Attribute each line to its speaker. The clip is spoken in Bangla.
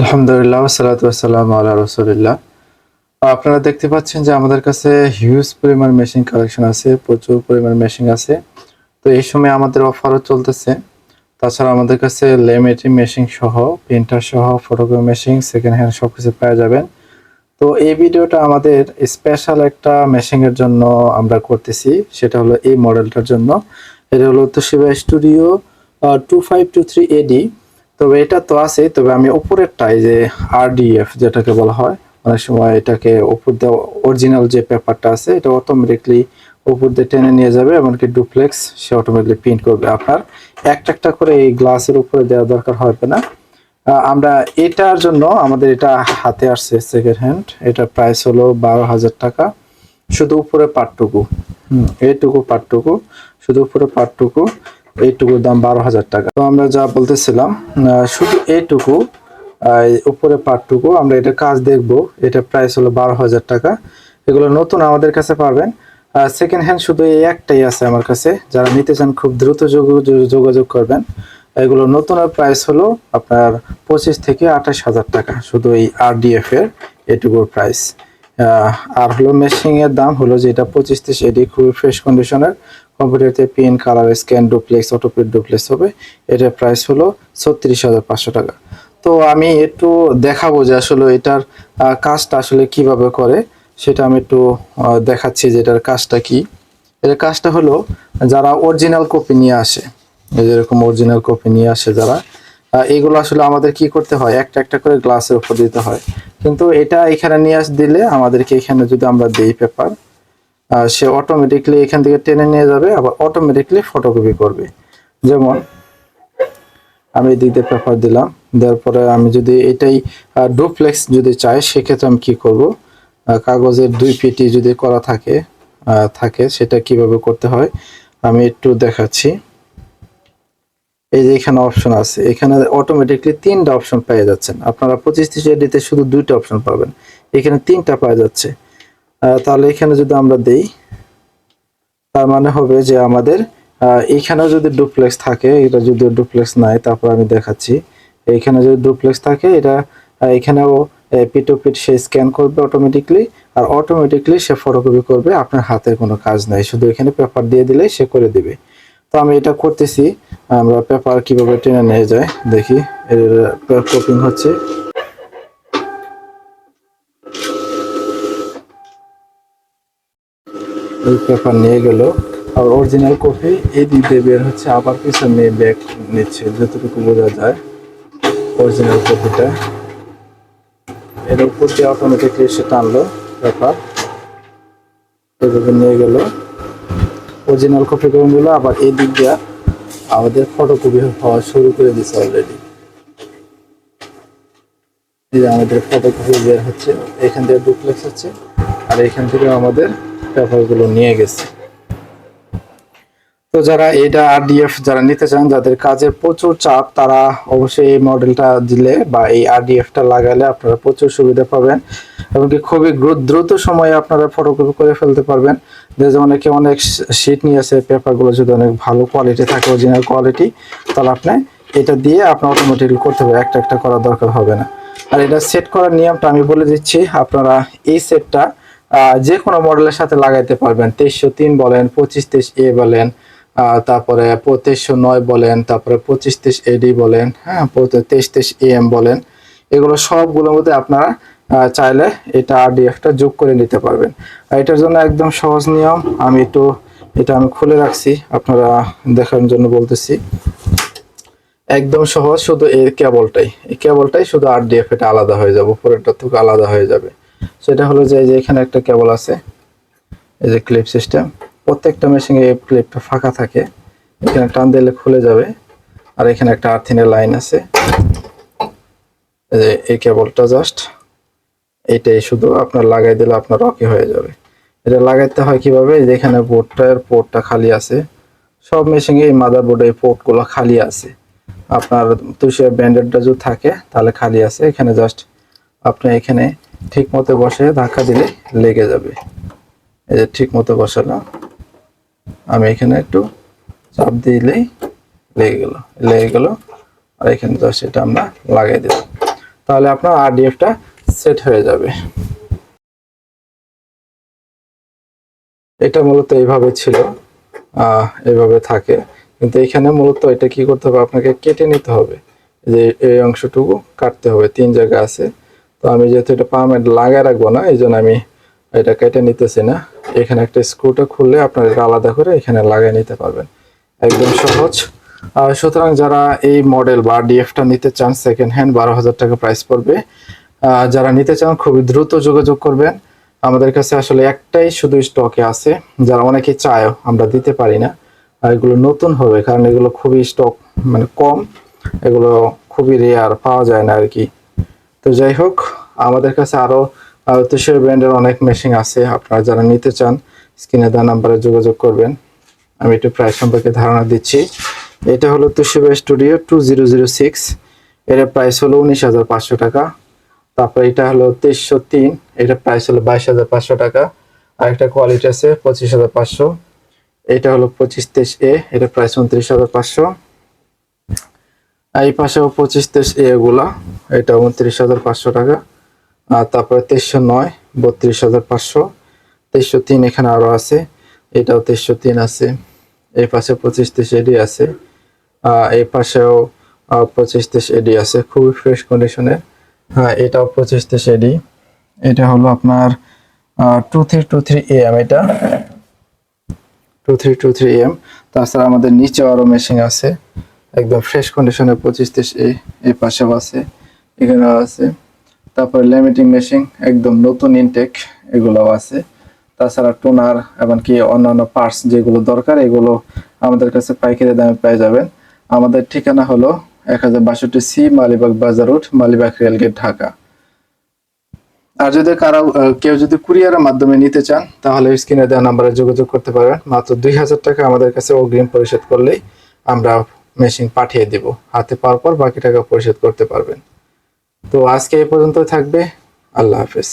Speaker 1: আলহামদুলিল্লাহ সালাতু আসসালাম আল্লাহ রসুলিল্লাহ। আপনারা দেখতে পাচ্ছেন যে আমাদের কাছে হিউজ পরিমাণ মেশিন কালেকশন আছে, প্রচুর পরিমাণ মেশিন আছে। তো এই সময় আমাদের অফারও চলতেছে। তাছাড়া আমাদের কাছে লেমেটি মেশিন সহ প্রিন্টার সহ ফটোগ্রাফি মেশিন সেকেন্ড হ্যান্ড সব কিছু পেয়ে যাবেন। তো এই ভিডিওটা আমাদের স্পেশাল একটা মেশিনের জন্য আমরা করতেছি। সেটা হলো এই মডেলটার জন্য। এটা হলো Toshiba studio two five two three AD তবে এটা তো আছে তবে আমি উপরেরটাই যে আরডিএফ যেটাকে বলা হয়, অনেক সময় এটাকে উপর দিয়ে অরিজিনাল যে পেপারটা আছে, এটা অটোমেটিকলি উপর দিয়ে টেনে নিয়ে যাবে, এমনকি ডুপ্লেক্স সে অটোমেটিকলি প্রিন্ট করবে আপনার। একটা একটা করে এই গ্লাসের উপরে দেওয়া দরকার হবে না। আমরা এটার জন্য আমাদের এটা হাতে আসছে সেকেন্ড হ্যান্ড এটা প্রাইস হলো বারো হাজার টাকা। শুধু উপরে পাটটুকু হুম, এইটুকু পাটটুকু শুধু উপরে পাটটুকু এইটুকুর দাম বারো হাজার টাকা। তো আমরা যা বলতেছিলাম শুধু এইটুকু উপরে পাটটুকু আমরা এটা কাজ দেখব। এটা প্রাইস হলো বারো হাজার টাকা। এগুলো নতুন আমাদের কাছে পাবেন। সেকেন্ড হ্যান্ড শুধু এই একটাই আছে আমার কাছে। যারা নিতে চান খুব দ্রুত যোগ- যোগ- যোগাযোগ করবেন। এগুলো নতুনের প্রাইস হলো আপনার পঁচিশ থেকে আঠাশ হাজার টাকা। শুধু এই আরডিএফ এর এটুকুর প্রাইস আর হলো মেশিং এর দাম হলো যেটা পঁচিশ তিরিশ এডি খুবই ফ্রেশ কন্ডিশনের কম্পিউটারতে পিন কালার স্ক্যান ডুপ্লেক্স অটোপেড ডুপ্লেক্স হবে। এটার প্রাইস হলো ছত্রিশ হাজার পাঁচশো টাকা। তো আমি একটু দেখাবো যে আসলে এটার কাজটা আসলে কীভাবে করে। সেটা আমি একটু দেখাচ্ছি যে এটার কাজটা কি। এটার কাজটা হলো, যারা অরিজিনাল কপি নিয়ে আসে যেরকম অরিজিনাল কপি নিয়ে আসে যারা এগুলো আসলে আমাদের কি করতে হয়? একটা একটা করে গ্লাসের উপর দিতে হয়। কিন্তু এটা এখানে নিয়ে আস, দিলে আমাদেরকে এখানে যদি আমরা দিই পেপার সে অটোমেটিকলি এখান থেকে টেনে নিয়ে যাবে, আবার অটোমেটিকলি ফটোকপি করবে। যেমন, আমি দিয়ে পেপার দিলাম, দেওয়ার পরে আমি যদি এটাই ডুপ্লেক্স যদি চাই, সেক্ষেত্রে আমি কী করব? কাগজের দুই পেটি যদি করা থাকে থাকে, সেটা কীভাবে করতে হয়? আমি একটু দেখাচ্ছি। এই যে এখানে অপশন আছে এখানে অটোমেটিকলি তিনটা অপশন পেয়ে যাচ্ছেন। আপনারা পঁচিশ ত্রিশ এডিতে শুধু দুইটা অপশন পাবেন। এখানে তিনটা পাওয়া যাচ্ছে। তাহলে এখানে যদি আমরা দেই তার মানে হবে যে আমাদের আহ, এইখানেও যদি ডুপ্লেক্স থাকে এটা যদি ডুপ্লেক্স নাই তারপর আমি দেখাচ্ছি। এখানে যদি ডুপ্লেক্স থাকে এটা এখানেও পিট টু পিট সে স্ক্যান করবে অটোমেটিকলি আর অটোমেটিকলি সে ফটোকপি করবে। আপনার হাতের কোনো কাজ নাই শুধু এখানে পেপার দিয়ে দিলে সে করে দিবে। তো আমি এটা করতেছি আমরা পেপার কীভাবে টেনে নিয়ে যায়, দেখি। এর কপিং হচ্ছে। এই পেপার নিয়ে গেল। আর অরিজিনাল কপি এই দিক বের হচ্ছে, আবার পিছনে ব্যাগ নিচ্ছে, যতটুকু বোঝা যায় অরিজিনাল কপিটা এর উপর দিয়ে অটোমেটিকলি এসে টানলো পেপার। এভাবে নিয়ে গেল। অরিজিনাল কপি গুলো আবার এই দিক দিয়ে আমাদের ফটোকপি হওয়া শুরু করে দিছে অলরেডি যে আমাদের ফটোকপি বের হচ্ছে, এখান থেকে ডুপ্লেক্স হচ্ছে, আর এখান থেকে আমাদের পেপারগুলো নিয়ে গেছে। তো যারা এটা আর আরডিএফ যারা নিতে চান, যাদের কাজের প্রচুর চাপ, তারা অবশ্যই এই মডেলটা দিলে বা এই আরডিএফটা লাগালে আপনারা প্রচুর সুবিধা পাবেন এমনকি খুবই দ্রুত সময়ে আপনারা ফটোকপি করে ফেলতে পারবেন। যে অনেকে অনেক শিট নিয়েছে পেপারগুলো যদি অনেক ভালো কোয়ালিটি থাকে অরিজিনাল কোয়ালিটি তাহলে আপনি এটা দিয়ে আপনার অটোমেটিকলি করতে হবে একটা একটা করার দরকার হবে না। আর এটা সেট করার নিয়মটা আমি বলে দিচ্ছি, আপনারা এই সেটটা যে কোনো মডেলের সাথে লাগাইতে পারবেন। তেইশশো তিন বলেন, পঁচিশ তেইশ এ বলেন তারপরে তেইশশো নয় বলেন, তারপরে পঁচিশ তেইশ এডি বলেন হ্যাঁ তেইশ তেইশ এম বলেন, এগুলো সবগুলোর মধ্যে আপনারা চাইলে এটা আরডিএফটা যোগ করে নিতে পারবেন। এটার জন্য একদম সহজ নিয়ম, আমি একটু এটা আমি খুলে রাখছি, আপনারা দেখার জন্য বলতেছি। একদম সহজ, শুধু এই কেবলটাই এই কেবলটাই শুধু আরডিএফ এটা আলাদা হয়ে যাবে, উপরেরটা থেকে আলাদা হয়ে যাবে। সেটা হলো যে এখানে একটা কেবল আছে, এই যে ক্লিপ সিস্টেম প্রত্যেকটা মেশিনে এই ক্লিপটা ফাঁকা থাকে। এখানে টান দিলে খুলে যাবে। আর এখানে একটা আর্থিনের লাইন আছে। এই যে এই কেবলটা জাস্ট এটাই শুধু আপনার লাগাই দিলে আপনার ওকে হয়ে যাবে। এটা লাগাইতে হয় কীভাবে? এই যে এখানে বোর্ডটার পোর্টটা খালি আছে। সব মেশিনে এই মাদার বোর্ডে এই পোর্টগুলো খালি আছে। আপনার তুষার ব্যান্ডেডটা যদি থাকে, তাহলে খালি আছে। এখানে জাস্ট আপনি এখানে ঠিক মতো বসে ধাক্কা দিলে লেগে যাবে। এই যে ঠিক মতো বসালাম। আমি এখানে একটু চাপ দিলেই লেগে গেল লেগে গেল। আর এখানে জাস্ট এটা আমরা লাগাই দিলাম তাহলে আপনার আরডিএফটা সেট হয়ে যাবে। এটা মূলত এইভাবে ছিল এইভাবে থাকে। কিন্তু এখানে মূলত এটা কি করতে হবে? আপনাকে কেটে নিতে হবে। যে এই অংশটুকু কাটতে হবে, তিন জায়গা আছে। তো আমি যেহেতু এটা পারমানেন্ট লাগায় রাখব না, এই জন্য আমি এটা কেটে নিতেছি না। এখানে একটা স্ক্রুটা খুললে আপনার এটা আলাদা করে এখানে লাগিয়ে নিতে পারবেন। একদম সহজ। সুতরাং যারা এই মডেল বা ডিএফটা নিতে চান সেকেন্ড হ্যান্ড বারো হাজার টাকা প্রাইস পড়বে। যারা নিতে চান, খুবই দ্রুত যোগাযোগ করবেন। আমাদের কাছে আসলে একটাই শুধু স্টকে আছে। যারা অনেকে চায় আমরা দিতে পারি না। আর এগুলো নতুন হবে, কারণ এগুলো খুবই স্টক মানে কম। এগুলো খুবই রেয়ার পাওয়া যায় না আর কি। তো যাই হোক, আমাদের কাছে আরও তুষার ব্র্যান্ডের অনেক মেশিন আছে, আপনারা যারা নিতে চান, স্ক্রিনে দেওয়া নাম্বারে যোগাযোগ করবেন। আমি একটু প্রাইস সম্পর্কে ধারণা দিচ্ছি। এটা হলো Toshiba studio two zero zero six. এর প্রাইস হলো উনিশ হাজার পাঁচশো টাকা। তারপর এটা হলো তেইশশো তিন। এটা প্রাইস হলো বাইশ হাজার পাঁচশো টাকা। আর একটা কোয়ালিটি আছে, পঁচিশ হাজার পাঁচশো। এটা হলো পঁচিশ তেইশ এ। এটা প্রাইস উনত্রিশ হাজার পাঁচশো। এই পাশেও পঁচিশ তেইশ এগুলা। এটা উনত্রিশ হাজার পাঁচশো টাকা। আর তারপরে তেইশশো নয়, বত্রিশ হাজার পাঁচশো। তেইশশো তিন এখানে আরও আছে। এটাও তেইশশো তিন আছে। এই পাশে পঁচিশ তেইশ এডি আছে। এই পাশেও পঁচিশ তেইশ এডি আছে। খুবই ফ্রেশ কন্ডিশনের হ্যাঁ এটাও পঁচিশ তেইশ এডি এটা হলো আপনার two three two three M এটা। Two three two three M তাছাড়া আমাদের নিচে আরও মেশিন আছে। একদম ফ্রেশ কন্ডিশনের পঁচিশ তেইশ এ এই পাশেও আছে। এখানেও আছে। তারপরে ল্যামিটিং মেশিন, একদম নতুন ইনটেক এগুলোও আছে। তাছাড়া টোনার, এমনকি অন্যান্য পার্টস যেগুলো দরকার, এগুলো আমাদের কাছে পাইকারি দামে পেয়ে যাবেন। আমাদের ঠিকানা হলো এক হাজার বাষট্টি C Malibagh Bazar road, Malibagh rail gate Dhaka. আর যদি কারও কেউ যদি কুরিয়ারের মাধ্যমে নিতে চান, তাহলে স্ক্রিনে দেওয়া নাম্বারে যোগাযোগ করতে পারবেন মাত্র দুই হাজার টাকা আমাদের কাছে অগ্রিম পরিশোধ করলেই আমরা মেশিন পাঠিয়ে দিব। হাতে পাওয়ার পর বাকি টাকা পরিশোধ করতে পারবেন। তো আজকে এই পর্যন্ত থাকবে। আল্লাহ হাফেজ।